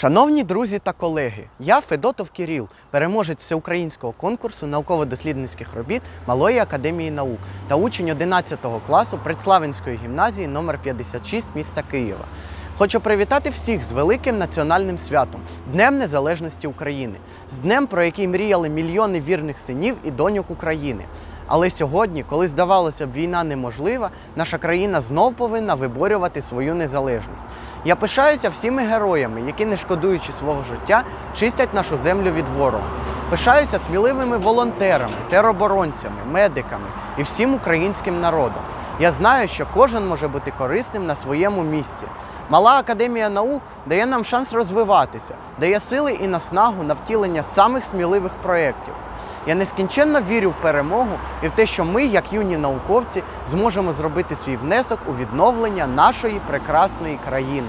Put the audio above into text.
Шановні друзі та колеги, я Федотов Кіріл, переможець всеукраїнського конкурсу науково-дослідницьких робіт Малої академії наук та учень 11 класу Предславинської гімназії номер 56 міста Києва. Хочу привітати всіх з великим національним святом Днем Незалежності України, з днем, про який мріяли мільйони вірних синів і доньок України. Але сьогодні, коли здавалося б, війна неможлива, наша країна знов повинна виборювати свою незалежність. Я пишаюся всіми героями, які, не шкодуючи свого життя, чистять нашу землю від ворога. Пишаюся сміливими волонтерами, тероборонцями, медиками і всім українським народом. Я знаю, що кожен може бути корисним на своєму місці. Мала академія наук дає нам шанс розвиватися, дає сили і наснагу на втілення самих сміливих проєктів. Я нескінченно вірю в перемогу і в те, що ми, як юні науковці, зможемо зробити свій внесок у відновлення нашої прекрасної країни.